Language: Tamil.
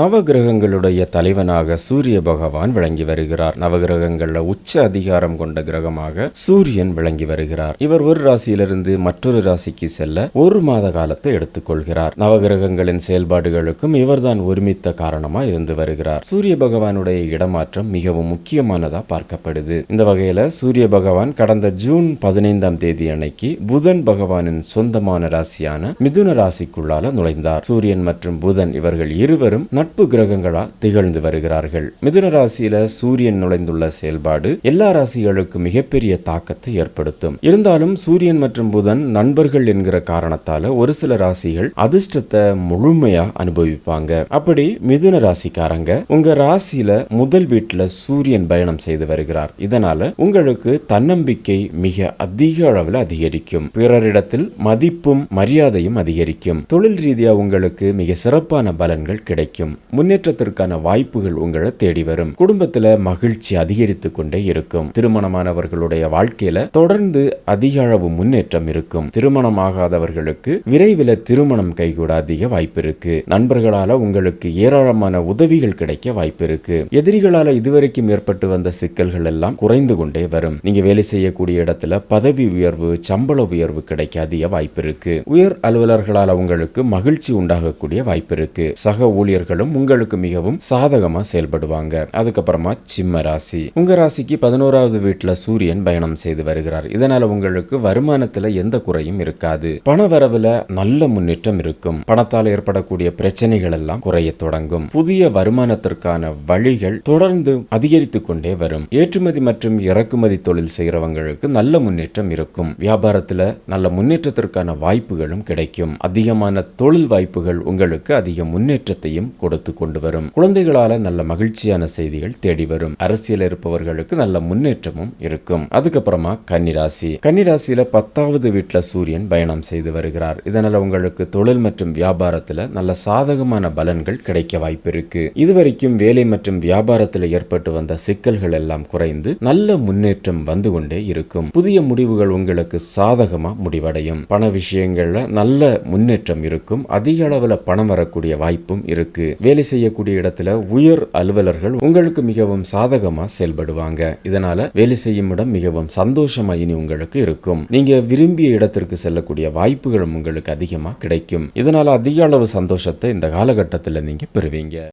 நவகிரகங்களுடைய தலைவனாக சூரிய பகவான் விளங்கி வருகிறார். நவகிரகங்கள்ல உச்ச அதிகாரம் கொண்ட கிரகமாக சூரியன் விளங்கி வருகிறார். இவர் ஒரு ராசியிலிருந்து மற்றொரு ராசிக்கு செல்ல ஒரு மாத காலத்தை எடுத்துக்கொள்கிறார் நவகிரகங்களின் செயல்பாடுகளுக்கும் இவர்தான் ஒருமித்த காரணமா இருந்து வருகிறார். சூரிய பகவானுடைய இடமாற்றம் மிகவும் முக்கியமானதா பார்க்கப்படுது. இந்த வகையில சூரிய பகவான் கடந்த ஜூன் பதினைந்தாம் தேதி அன்னைக்கு புதன் பகவானின் சொந்தமான ராசியான மிதுன ராசிக்குள்ளால நுழைந்தார். சூரியன் மற்றும் புதன் இவர்கள் இருவரும் நட்பு கிரகங்களால் திகழ்ந்து வருகிறார்கள். மிதுன ராசியில சூரியன் நுழைந்துள்ள செயல்பாடு எல்லா ராசிகளுக்கும் மிகப்பெரிய தாக்கத்தை ஏற்படுத்தும். இருந்தாலும் சூரியன் மற்றும் புதன் நண்பர்கள் என்கிற காரணத்தால ஒரு சில ராசிகள் அதிர்ஷ்டத்தை முழுமையா அனுபவிப்பாங்க. அப்படி மிதுன ராசிக்காரங்க உங்க ராசியில முதல் வீட்டுல சூரியன் பயணம் செய்து வருகிறார். இதனால உங்களுக்கு தன்னம்பிக்கை மிக அதிக அளவில் அதிகரிக்கும். பிறரிடத்தில் மதிப்பும் மரியாதையும் அதிகரிக்கும். தொழில் ரீதியா உங்களுக்கு மிக சிறப்பான பலன்கள் கிடைக்கும். முன்னேற்றத்திற்கான வாய்ப்புகள் உங்களை தேடி வரும். குடும்பத்துல மகிழ்ச்சி அதிகரித்து கொண்டே இருக்கும். திருமணமானவர்களுடைய வாழ்க்கையில தொடர்ந்து அதிக அளவு முன்னேற்றம் இருக்கும். திருமணமாகாதவர்களுக்கு விரைவில் திருமணம் கைகூட அதிக வாய்ப்பு இருக்கு நண்பர்களால உங்களுக்கு ஏராளமான உதவிகள் கிடைக்க வாய்ப்பு இருக்கு எதிரிகளால இதுவரைக்கும் ஏற்பட்டு வந்த சிக்கல்கள் எல்லாம் குறைந்து கொண்டே வரும். நீங்க வேலை செய்யக்கூடிய இடத்துல பதவி உயர்வு சம்பள உயர்வு கிடைக்க அதிக வாய்ப்பு இருக்கு உயர் அலுவலர்களால் உங்களுக்கு மகிழ்ச்சி உண்டாகக்கூடிய வாய்ப்பு இருக்கு சக ஊழியர்களும் உங்களுக்கு மிகவும் சாதகமா செயல்படுவாங்க. அதுக்கப்புறமா சிம்ம ராசி. உங்க ராசிக்கு பதினோராவது வீட்டுல சூரியன் பயணம் செய்து வருகிறார். இதனால உங்களுக்கு வருமானத்துல எந்த குறையும் இருக்காது. பண வரவுல நல்ல முன்னேற்றம் இருக்கும். பணத்தால் ஏற்படக்கூடிய பிரச்சனைகள் எல்லாம் குறைய தொடங்கும். புதிய வருமானத்திற்கான வழிகள் தொடர்ந்து அதிகரித்து கொண்டே வரும். ஏற்றுமதி மற்றும் இறக்குமதி தொழில் செய்கிறவங்களுக்கு நல்ல முன்னேற்றம் இருக்கும். வியாபாரத்துல நல்ல முன்னேற்றத்திற்கான வாய்ப்புகளும் கிடைக்கும். அதிகமான தொழில் வாய்ப்புகள் உங்களுக்கு அதிக முன்னேற்றத்தையும் கொடுத்து கொண்டு வரும். குழந்தைகளால நல்ல மகிழ்ச்சியான செய்திகள் தேடி வரும். அரசியல் இருப்பவர்களுக்கு நல்ல முன்னேற்றமும் இருக்கும். அதுக்கப்புறமா கன்னிராசி. கன்னிராசியில பத்தாவது வீட்டுல சூரியன் பயணம் செய்து வருகிறார். இதனால உங்களுக்கு தொழில் மற்றும் வியாபாரத்துல நல்ல சாதகமான பலன்கள் கிடைக்க வாய்ப்பு இருக்கு. இதுவரைக்கும் வேலை மற்றும் வியாபாரத்தில் ஏற்பட்டு வந்த சிக்கல்கள் எல்லாம் குறைந்து நல்ல முன்னேற்றம் வந்து கொண்டே இருக்கும். புதிய முடிவுகள் உங்களுக்கு சாதகமா முடிவடையும். பண விஷயங்கள்ல நல்ல முன்னேற்றம் இருக்கும். அதிக அளவுல பணம் வரக்கூடிய வாய்ப்பும் இருக்கு. வேலை செய்யக்கூடிய இடத்துல உயர் அலுவலர்கள் உங்களுக்கு மிகவும் சாதகமா செயல்படுவாங்க. இதனால வேலை செய்யும் இடம் மிகவும் சந்தோஷமா இனி உங்களுக்கு இருக்கும். நீங்க விரும்பிய இடத்திற்கு செல்லக்கூடிய வாய்ப்புகளும் உங்களுக்கு அதிகமா கிடைக்கும். இதனால அதிக அளவு சந்தோஷத்தை இந்த காலகட்டத்தில் நீங்க பெறுவீங்க.